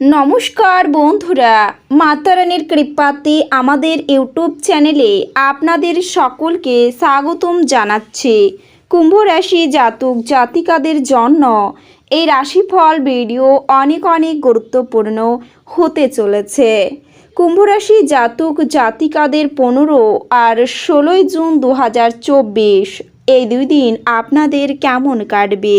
নমস্কার বন্ধুরা, মাতারানির কৃপাতে আমাদের ইউটিউব চ্যানেলে আপনাদের সকলকে স্বাগতম জানাচ্ছি। কুম্ভ রাশি জাতক জাতিকাদের জন্য এই রাশিফল ভিডিও অনেক অনেক গুরুত্বপূর্ণ হতে চলেছে। কুম্ভ রাশি জাতক জাতিকাদের পনেরো আর ষোলোই জুন দু হাজার চব্বিশ, এই দুই দিন আপনাদের কেমন কাটবে?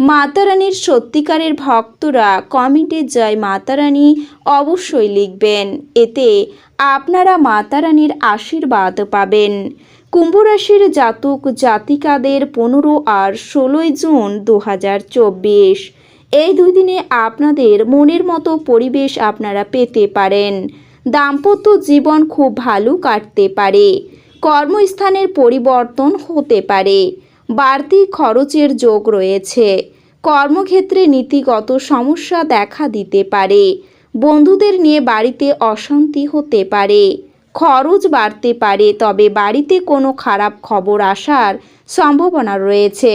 মাতারানির সত্যিকারের ভক্তরা কমেন্টে জয় মাতারানী অবশ্যই লিখবেন। এতে আপনারা মাতারানির আশীর্বাদ পাবেন। কুম্ভ রাশির জাতক জাতিকাদের পনেরো আর ষোলোই জুন দু হাজার চব্বিশ। এই দুই দিনে আপনাদের মনের মতো পরিবেশ আপনারা পেতে পারেন। দাম্পত্য জীবন খুব ভালো কাটতে পারে। কর্মস্থানের পরিবর্তন হতে পারে। বাড়তি খরচের যোগ রয়েছে। কর্মক্ষেত্রে নীতিগত সমস্যা দেখা দিতে পারে। বন্ধুদের নিয়ে বাড়িতে অশান্তি হতে পারে। খরচ বাড়তে পারে, তবে বাড়িতে কোনো খারাপ খবর আসার সম্ভাবনা রয়েছে।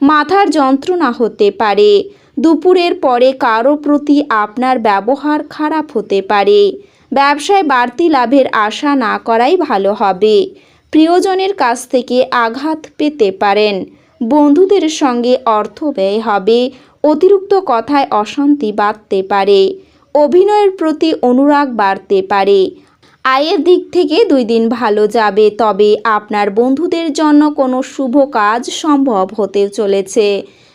মাথার যন্ত্রণা হতে পারে। দুপুরের পরে কারও প্রতি আপনার ব্যবহার খারাপ হতে পারে। ব্যবসায় বাড়তি লাভের আশা না করাই ভালো হবে। প্রিয়জনের কাছ থেকে আঘাত পেতে পারেন। বন্ধুদের সঙ্গে অর্থ ব্যয় হবে, অতিরিক্ত কথায় অশান্তি বাড়তে পারে, অভিনয়ের প্রতি অনুরাগ বাড়তে পারে। আয়ের দিক থেকে দুই দিন ভালো যাবে, তবে আপনার বন্ধুদের জন্য কোনো শুভ কাজ সম্ভব হতে চলেছে।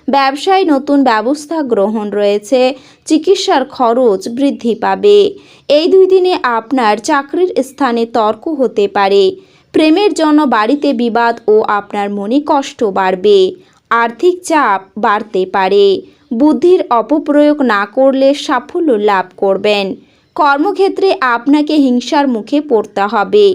ব্যবসায় নতুন ব্যবস্থা গ্রহণ রয়েছে, চিকিৎসার খরচ বৃদ্ধি পাবে। এই দুই দিনে আপনার চাকরির স্থানে তর্ক হতে পারে। প্রেমের জন্য বাড়িতে বিবাদ ও আপনার মনে কষ্ট বাড়বে। আর্থিক চাপ বাড়তে পারে। বুদ্ধির অপপ্রয়োগ না করলে সাফল্য লাভ করবেন। কর্মক্ষেত্রে আপনাকে হিংসার মুখে পড়তে হবে।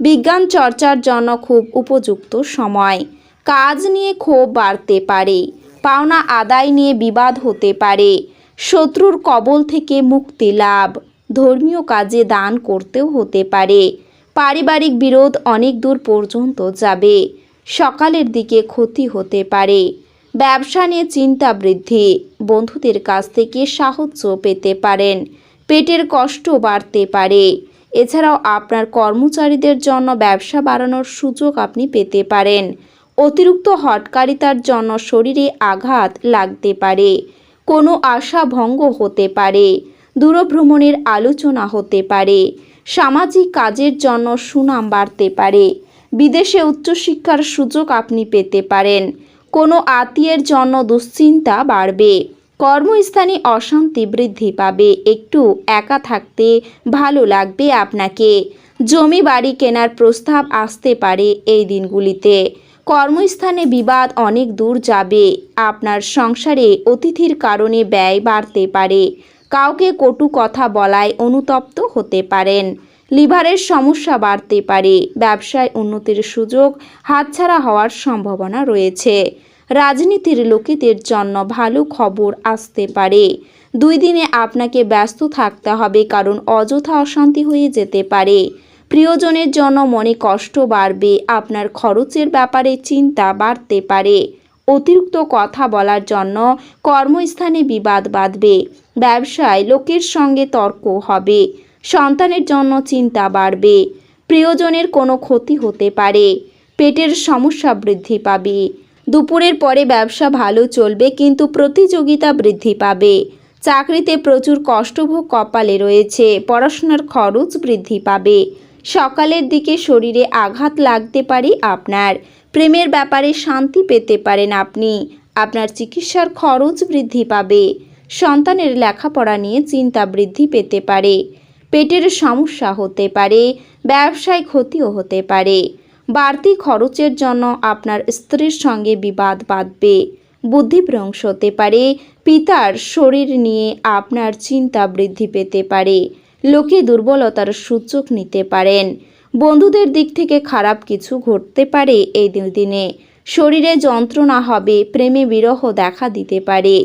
বিজ্ঞান চর্চার জন্য খুব উপযুক্ত সময়। কাজ নিয়ে ক্ষোভ বাড়তে পারে। পাওনা আদায় নিয়ে বিবাদ হতে পারে। শত্রুর কবল থেকে মুক্তি লাভ। ধর্মীয় কাজে দান করতেও হতে পারে। পারিবারিক বিরোধ অনেক দূর পর্যন্ত যাবে। সকালের দিকে ক্ষতি হতে পারে। ব্যবসা নিয়ে চিন্তা বৃদ্ধি। বন্ধুদের কাছ থেকে সাহায্য পেতে পারেন। পেটের কষ্ট বাড়তে পারে। এছাড়াও আপনার কর্মচারীদের জন্য ব্যবসা বাড়ানোর সুযোগ আপনি পেতে পারেন। অতিরিক্ত হটকারিতার জন্য শরীরে আঘাত লাগতে পারে। কোনো আশা ভঙ্গ হতে পারে। দূরভ্রমণের আলোচনা হতে পারে। সামাজিক কাজের জন্য সুনাম বাড়তে পারে। বিদেশে উচ্চশিক্ষার সুযোগ আপনি পেতে পারেন। কোনো আত্মীয়ের জন্য দুশ্চিন্তা বাড়বে। কর্মস্থানে অশান্তি বৃদ্ধি পাবে। একটু একা থাকতে ভালো লাগবে আপনাকে। জমি বাড়ি কেনার প্রস্তাব আসতে পারে এই দিনগুলিতে। কর্মস্থানে বিবাদ অনেক দূর যাবে। আপনার সংসারে অতিথির কারণে ব্যয় বাড়তে পারে। কাউকে কটু কথা বলায় অনুতপ্ত হতে পারেন। লিভারের সমস্যা বাড়তে পারে। ব্যবসায় উন্নতির সুযোগ হাতছাড়া হওয়ার সম্ভাবনা রয়েছে। রাজনীতির লোকেদের জন্য ভালো খবর আসতে পারে। দুই দিনে আপনাকে ব্যস্ত থাকতে হবে, কারণ অযথা অশান্তি হয়ে যেতে পারে। প্রিয়জনের জন্য মনে কষ্ট বাড়বে, আপনার খরচের ব্যাপারে চিন্তা বাড়তে পারে। অতিরিক্ত কথা বলার জন্য কর্মস্থানে বিবাদ বাঁধবে। ব্যবসায় লোকের সঙ্গে তর্ক হবে। সন্তানের জন্য চিন্তা বাড়বে। প্রিয়জনের কোনো ক্ষতি হতে পারে। পেটের সমস্যা বৃদ্ধি পাবে। দুপুরের পরে ব্যবসা ভালো চলবে কিন্তু প্রতিযোগিতা বৃদ্ধি পাবে। চাকরিতে প্রচুর কষ্টভোগ কপালে রয়েছে। পড়াশোনার খরচ বৃদ্ধি পাবে। সকালের দিকে শরীরে আঘাত লাগতে পারে আপনার। প্রেমের ব্যাপারে শান্তি পেতে পারেন আপনি। আপনার চিকিৎসার খরচ বৃদ্ধি পাবে। সন্তানের লেখাপড়া নিয়ে চিন্তা বৃদ্ধি পেতে পারে। পেটের সমস্যা হতে পারে, ব্যবসায় ক্ষতিও হতে পারে। বাড়তি খরচের জন্য আপনার স্ত্রীর সঙ্গে বিবাদ বাঁধবে। বুদ্ধিভ্রংশ হতে পারে, পিতার শরীর নিয়ে আপনার চিন্তা বৃদ্ধি পেতে পারে। লোকে দুর্বলতার সুযোগ নিতে পারেন। বন্ধুদের দিক থেকে খারাপ কিছু ঘটতে পারে এই দিনে। শরীরে যন্ত্রণা হবে, প্রেমে বিরহ দেখা দিতে পারে।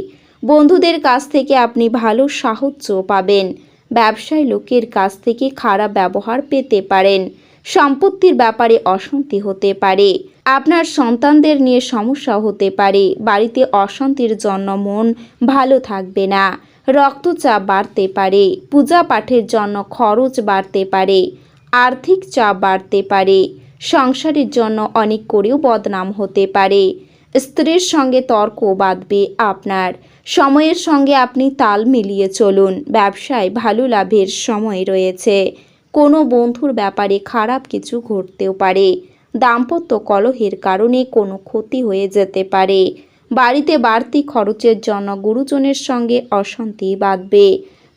বন্ধুদের কাছ থেকে আপনি ভালো সাহায্য পাবেন। ব্যবসায় লোকের কাছ থেকে খারাপ ব্যবহার পেতে পারেন। সম্পত্তির ব্যাপারে অশান্তি হতে পারে। আপনার সন্তানদের নিয়ে সমস্যা হতে পারে। বাড়িতে অশান্তির জন্য মন ভালো থাকবে না। রক্তচাপ বাড়তে পারে। পূজা পাঠের জন্য খরচ বাড়তে পারে। আর্থিক চাপ বাড়তে পারে। সংসারের জন্য অনেক করেও বদনাম হতে পারে। স্ত্রীর সঙ্গে তর্ক বাঁধবে আপনার। সময়ের সঙ্গে আপনি তাল মিলিয়ে চলুন। ব্যবসায় ভালো লাভের সময় রয়েছে। কোনো বন্ধুর ব্যাপারে খারাপ কিছু ঘটতেও পারে। দাম্পত্য কলহের কারণে কোনো ক্ষতি হয়ে যেতে পারে। বাড়িতে বাড়তি খরচের জন্য গুরুজনের সঙ্গে অশান্তি বাঁধবে।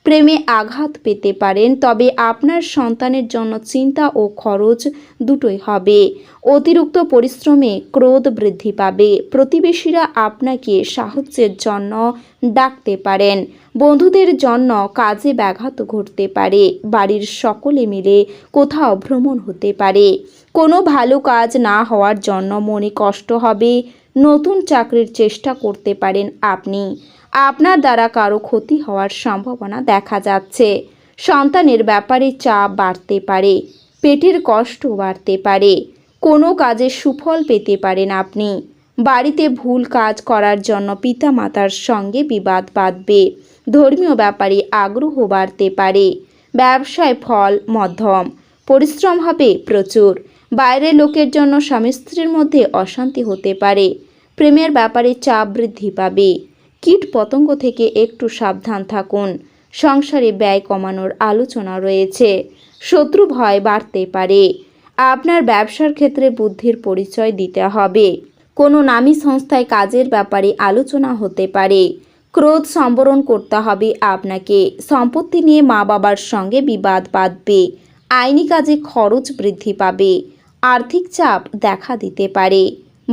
প্রেমে আঘাত পেতে পারেন, তবে আপনার সন্তানের জন্য চিন্তা ও খরচ দুটোই হবে। অতিরিক্ত পরিশ্রমে ক্রোধ বৃদ্ধি পাবে। প্রতিবেশীরা আপনাকে সাহায্যের জন্য ডাকতে পারেন। বন্ধুদের জন্য কাজে ব্যাঘাত ঘটতে পারে। বাড়ির সকলে মিলে কোথাও ভ্রমণ হতে পারে। কোনো ভালো কাজ না হওয়ার জন্য মনে কষ্ট হবে। নতুন চাকরির চেষ্টা করতে পারেন আপনি। আপনার দ্বারা কারও ক্ষতি হওয়ার সম্ভাবনা দেখা যাচ্ছে। সন্তানের ব্যাপারে চাপ বাড়তে পারে, পেটের কষ্ট বাড়তে পারে, কোনো কাজে সুফল পেতে পারেন আপনি। বাড়িতে ভুল কাজ করার জন্য পিতামাতার সঙ্গে বিবাদ বাঁধবে, ধর্মীয় ব্যাপারে আগ্রহ বাড়তে পারে, ব্যবসায় ফল, মধ্যম, পরিশ্রম হবে প্রচুর, বাইরের লোকের জন্য স্বামী স্ত্রীর মধ্যে অশান্তি হতে পারে, প্রেমের ব্যাপারে চাপ বৃদ্ধি পাবে। কীট পতঙ্গ থেকে একটু সাবধান থাকুন। সংসারে ব্যয় কমানোর আলোচনা রয়েছে। শত্রু ভয় বাড়তে পারে। আপনার ব্যবসার ক্ষেত্রে বুদ্ধির পরিচয় দিতে হবে। কোনো নামী সংস্থায় কাজের ব্যাপারে আলোচনা হতে পারে। ক্রোধ সম্বরণ করতে হবে আপনাকে। সম্পত্তি নিয়ে মা বাবার সঙ্গে বিবাদ বাঁধবে। আইনি কাজে খরচ বৃদ্ধি পাবে। আর্থিক চাপ দেখা দিতে পারে।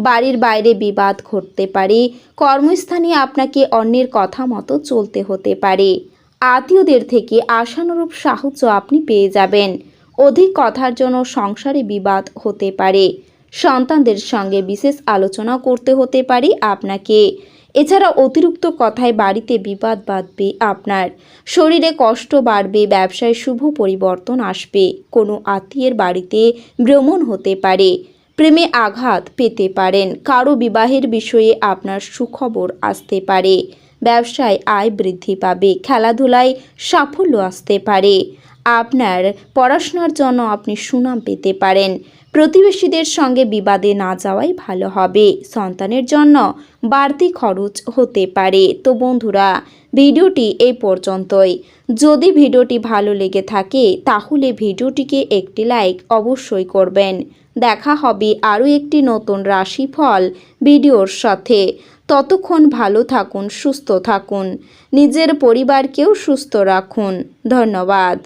বাড়ির বাইরে বিবাদ ঘটতে পারে। কর্মস্থানে আপনাকে অন্যের কথা মতো চলতে হতে পারে। আত্মীয়দের থেকে আশানুরূপ সাহায্য আপনি পেয়ে যাবেন। অধিক কথার জন্য সংসারে বিবাদ হতে পারে। সন্তানদের সঙ্গে বিশেষ আলোচনা করতে হতে পারে আপনাকে। এছাড়া অতিরিক্ত কথায় বাড়িতে বিবাদ বাঁধবে আপনার। শরীরে কষ্ট বাড়বে, ব্যবসায় শুভ পরিবর্তন আসবে। কোনো আত্মীয়ের বাড়িতে ভ্রমণ হতে পারে। প্রেমে আঘাত পেতে পারেন। কারও বিবাহের বিষয়ে আপনার সুখবর আসতে পারে। ব্যবসায় আয় বৃদ্ধি পাবে। খেলাধুলায় সাফল্য আসতে পারে। আপনার পড়াশোনার জন্য আপনি সুনাম পেতে পারেন। প্রতিবেশীদের সঙ্গে বিবাদে না যাওয়াই ভালো হবে। সন্তানের জন্য বাড়তি খরচ হতে পারে। তো বন্ধুরা, ভিডিওটি এই পর্যন্তই। যদি ভিডিওটি ভালো লেগে থাকে, তাহলে ভিডিওটিকে একটি লাইক অবশ্যই করবেন। দেখা হবে আরও একটি নতুন রাশিফল ভিডিওর সাথে। ততক্ষণ ভালো থাকুন, সুস্থ থাকুন। নিজের পরিবারকেও সুস্থ রাখুন। ধন্যবাদ।